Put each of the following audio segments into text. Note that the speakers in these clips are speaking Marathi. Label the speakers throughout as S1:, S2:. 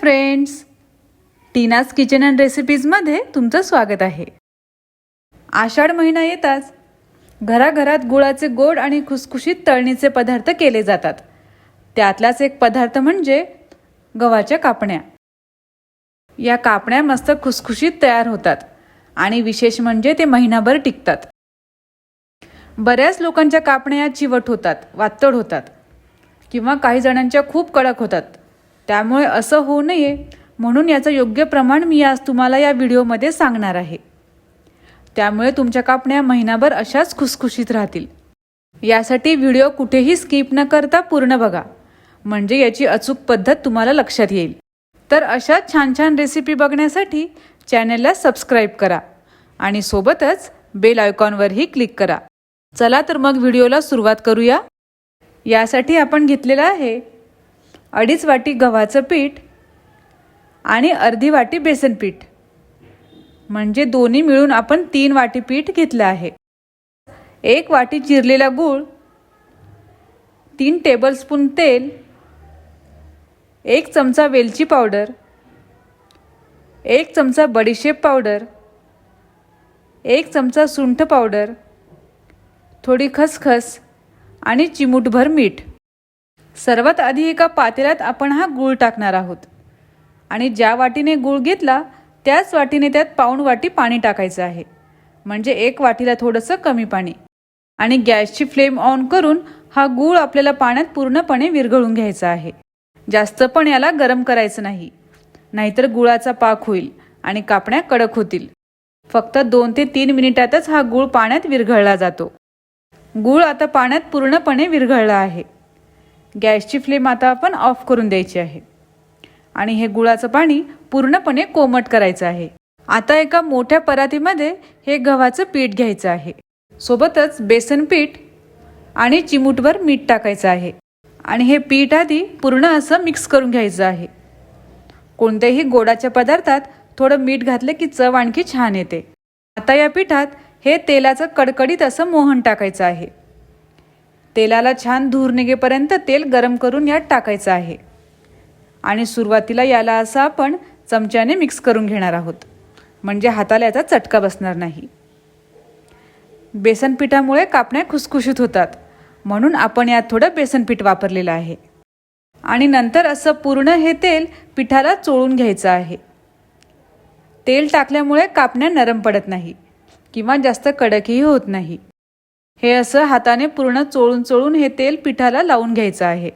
S1: फ्रेंड्स टीनाज किचन अँड रेसिपीजमध्ये तुमचं स्वागत आहे. आषाढ महिना येताच घराघरात गुळाचे गोड आणि खुसखुशीत तळणीचे पदार्थ केले जातात. त्यातलाच एक पदार्थ म्हणजे गव्हाच्या कापण्या. या कापण्या मस्त खुसखुशीत तयार होतात आणि विशेष म्हणजे ते महिनाभर टिकतात. बऱ्याच लोकांच्या कापण्या चिवट होतात वातड होतात किंवा काही जणांच्या खूप कडक होतात. त्यामुळे असं होऊ नये म्हणून याचं योग्य प्रमाण मी आज तुम्हाला या व्हिडिओमध्ये सांगणार आहे. त्यामुळे तुमच्या कापण्या महिनाभर अशाच खुसखुशीत राहतील. यासाठी व्हिडिओ कुठेही स्किप न करता पूर्ण बघा. म्हणजे याची अचूक पद्धत तुम्हाला लक्षात येईल. तर अशा छान छान रेसिपी बघण्यासाठी चॅनलला सबस्क्राईब करा आणि सोबतच बेल आयकॉनवरही क्लिक करा. चला तर मग व्हिडिओला सुरुवात करूया. यासाठी आपण घेतलेलं आहे अडीच वाटी गव्हाचं पीठ आणि अर्धी वाटी बेसन पीठ. म्हणजे दोन्ही मिळून आपण तीन वाटी पीठ घेतलं आहे. एक वाटी चिरलेला गूळ तीन टेबलस्पून तेल एक चमचा वेलची पावडर एक चमचा बडीशेप पावडर एक चमचा सुंठ पावडर थोडी खसखस आणि चिमूटभर मीठ. सर्वात आधी एका पातेल्यात आपण हा गूळ टाकणार आहोत. आणि ज्या वाटीने गूळ घेतला त्याच वाटीने त्यात पाऊण वाटी पाणी टाकायचं आहे. म्हणजे एक वाटीला थोडंसं कमी पाणी. आणि गॅसची फ्लेम ऑन करून हा गूळ आपल्याला पाण्यात पूर्णपणे विरघळून घ्यायचा आहे. जास्त पण याला गरम करायचं नाही. नाहीतर गुळाचा पाक होईल आणि कापण्या कडक होतील. फक्त दोन ते तीन मिनिटातच हा गूळ पाण्यात विरघळला जातो. गूळ आता पाण्यात पूर्णपणे विरघळला आहे. गॅसची फ्लेम आता आपण ऑफ करून द्यायची आहे. आणि हे गुळाचं पाणी पूर्णपणे कोमट करायचं आहे. आता एका मोठ्या परातीमध्ये हे गव्हाचं पीठ घ्यायचं आहे. सोबतच बेसन पीठ आणि चिमूटभर मीठ टाकायचं आहे. आणि हे पीठ आधी पूर्ण असं मिक्स करून घ्यायचं आहे. कोणत्याही गोडाच्या पदार्थात थोडं मीठ घातलं की चव आणखी छान येते. आता या पिठात हे तेलाचं कडकडीत असं मोहन टाकायचं आहे. तेलाला छान धूर निघेपर्यंत तेल गरम करून यात टाकायचं आहे. आणि सुरुवातीला याला असं आपण चमच्याने मिक्स करून घेणार आहोत. म्हणजे हाताला याचा चटका बसणार नाही. बेसन पिठामुळे कापण्या खुसखुशीत होतात. म्हणून आपण यात थोडं बेसन पीठ वापरलेलं आहे. आणि नंतर असं पूर्ण हे तेल पिठाला चोळून घ्यायचं आहे. तेल टाकल्यामुळे कापण्या नरम पडत नाही. किंवा जास्त कडकही होत नाही. हे असं हाताने पूर्ण चोळून चोळून हे तेल पिठाला लावून घ्यायचं आहे.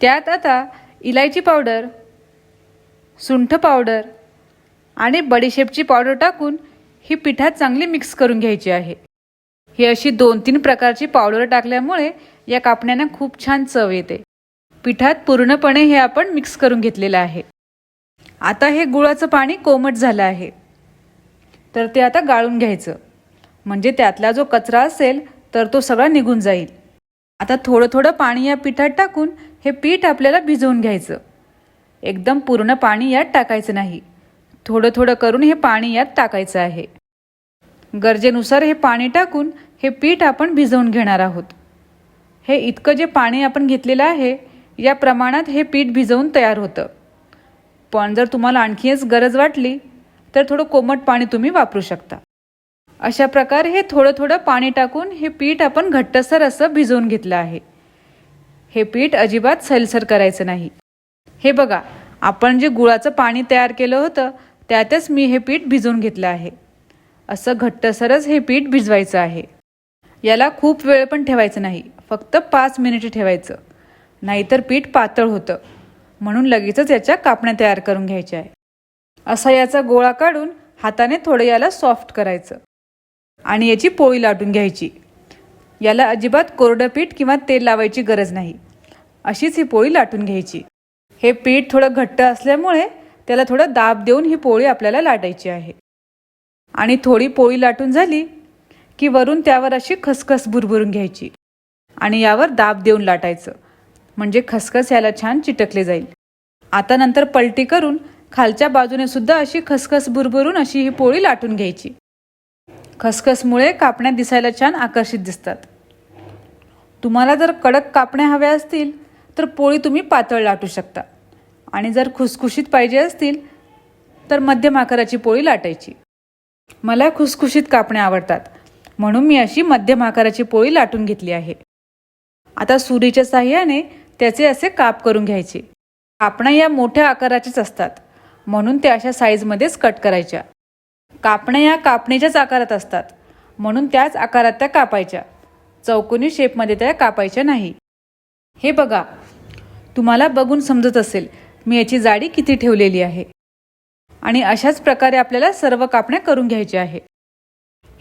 S1: त्यात आता इलायची पावडर सुंठ पावडर आणि बडीशेपची पावडर टाकून ही पिठात चांगली मिक्स करून घ्यायची आहे. ही अशी दोन तीन प्रकारची पावडर टाकल्यामुळे या कापण्यांना खूप छान चव येते. पिठात पूर्णपणे हे आपण मिक्स करून घेतलेलं आहे. आता हे गुळाचं पाणी कोमट झालं आहे. तर ते आता गाळून घ्यायचं. म्हणजे त्यातला जो कचरा असेल तर तो सगळा निघून जाईल. आता थोडं थोडं पाणी या पिठात टाकून हे पीठ आपल्याला भिजवून घ्यायचं. एकदम पूर्ण पाणी यात टाकायचं नाही. थोडं थोडं करून हे पाणी यात टाकायचं आहे. गरजेनुसार हे पाणी टाकून हे पीठ आपण भिजवून घेणार आहोत. हे इतकं जे पाणी आपण घेतलेलं आहे या प्रमाणात हे पीठ भिजवून तयार होतं. पण जर तुम्हाला आणखीच गरज वाटली तर थोडं कोमट पाणी तुम्ही वापरू शकता. अशा प्रकारे हे थोडं थोडं पाणी टाकून हे पीठ आपण घट्टसर असं भिजवून घेतलं आहे. हे पीठ अजिबात सैलसर करायचं नाही. हे बघा आपण जे गुळाचं पाणी तयार केलं होतं त्यातच मी हे पीठ भिजवून घेतलं आहे. असं घट्टसरच हे पीठ भिजवायचं आहे. याला खूप वेळ पण ठेवायचं नाही फक्त पाच मिनिटे ठेवायचं. नाहीतर पीठ पातळ होतं. म्हणून लगेचच याच्या कापण्या तयार करून घ्यायच्या आहे. असा याचा गोळा काढून हाताने थोडं याला सॉफ्ट करायचं. आणि याची पोळी लाटून घ्यायची. याला अजिबात कोरडं पीठ किंवा तेल लावायची गरज नाही. अशीच ही पोळी लाटून घ्यायची. हे पीठ थोडं घट्ट असल्यामुळे त्याला थोडं दाब देऊन ही पोळी आपल्याला लाटायची आहे. आणि थोडी पोळी लाटून झाली की वरून त्यावर अशी खसखस भुरभुरून घ्यायची. आणि यावर दाब देऊन लाटायचं. म्हणजे खसखस याला छान चिटकले जाईल. आता नंतर पलटी करून खालच्या बाजूने सुद्धा अशी खसखस भुरभुरून अशी ही पोळी लाटून घ्यायची. खसखसमुळे कापण्या दिसायला छान आकर्षित दिसतात. तुम्हाला जर कडक कापण्या हव्या असतील तर पोळी तुम्ही पातळ लाटू शकता. आणि जर खुसखुशीत पाहिजे असतील तर मध्यम आकाराची पोळी लाटायची. मला खुसखुशीत कापण्या आवडतात म्हणून मी अशी मध्यम आकाराची पोळी लाटून घेतली आहे. आता सुरीच्या साह्याने त्याचे असे काप करून घ्यायचे. कापण्या या मोठ्या आकाराचेच असतात म्हणून त्या अशा साईजमध्येच कट करायच्या. कापण्या या कापणीच्याच आकारात असतात. म्हणून त्याच आकारात त्या कापायच्या. चौकोनी शेपमध्ये त्या कापायच्या नाही. हे बघा. तुम्हाला बघून समजत असेल मी याची जाडी किती ठेवलेली आहे. आणि अशाच प्रकारे आपल्याला सर्व कापण्या करून घ्यायच्या आहे.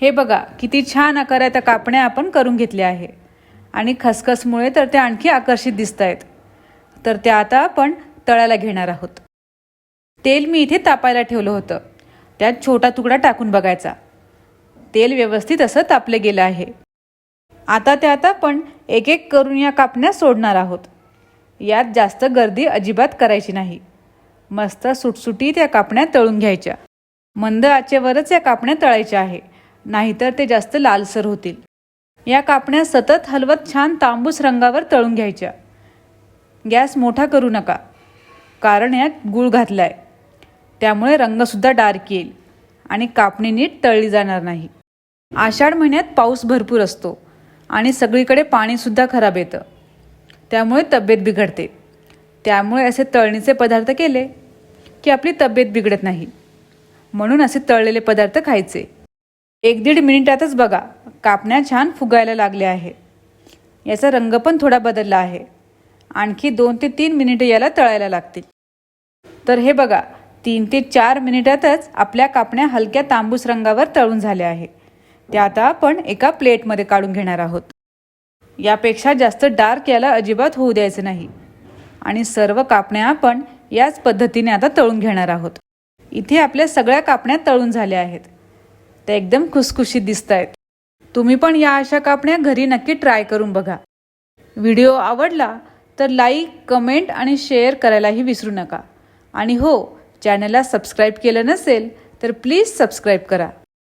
S1: हे बघा किती छान आकारात त्या कापण्या आपण करून घेतल्या आहे. आणि खसखसमुळे तर त्या आणखी आकर्षित दिसत आहेत तर त्या आता आपण तळायला घेणार आहोत. तेल मी इथे तापायला ठेवलं होतं. त्यात छोटा तुकडा टाकून बघायचा. तेल व्यवस्थित असं तापलं गेलं आहे. आता त्यात आपण एक एक करून या कापण्या सोडणार आहोत. यात जास्त गर्दी अजिबात करायची नाही. मस्त सुटसुटीत या कापण्या तळून घ्यायच्या. मंद आचेवरच या कापण्या तळायच्या आहे. नाहीतर ते जास्त लालसर होतील. या कापण्या सतत हलवत छान तांबूस रंगावर तळून घ्यायच्या. गॅस मोठा करू नका. कारण यात गूळ घातला आहे त्यामुळे रंगसुद्धा डार्क येईल आणि कापणी नीट तळली जाणार नाही. आषाढ महिन्यात पाऊस भरपूर असतो आणि सगळीकडे पाणीसुद्धा खराब येतं. त्यामुळे तब्येत बिघडते. त्यामुळे असे तळणीचे पदार्थ केले की आपली तब्येत बिघडत नाही. म्हणून असे तळलेले पदार्थ खायचे. एक दीड मिनिटातच बघा कापण्या छान फुगायला लागल्या आहे याचा रंग पण थोडा बदलला आहे. आणखी दोन ते तीन मिनिटे याला तळायला लागतील. तर हे बघा तीन ते चार मिनिटातच आपल्या कापण्या हलक्या तांबूस रंगावर तळून झाल्या आहे त्या आता आपण एका प्लेटमध्ये काढून घेणार आहोत. यापेक्षा जास्त डार्क याला अजिबात होऊ द्यायचं नाही. आणि सर्व कापण्या आपण याच पद्धतीने आता तळून घेणार आहोत. इथे आपल्या सगळ्या कापण्या तळून झाल्या आहेत. त्या एकदम खुसखुशीत दिसत आहेत तुम्ही पण या अशा कापण्या घरी नक्की ट्राय करून बघा. व्हिडिओ आवडला तर लाईक कमेंट आणि शेअर करायलाही विसरू नका. आणि हो चॅनलला सबस्क्राईब केलं नसेल तर प्लीज सबस्क्राईब करा.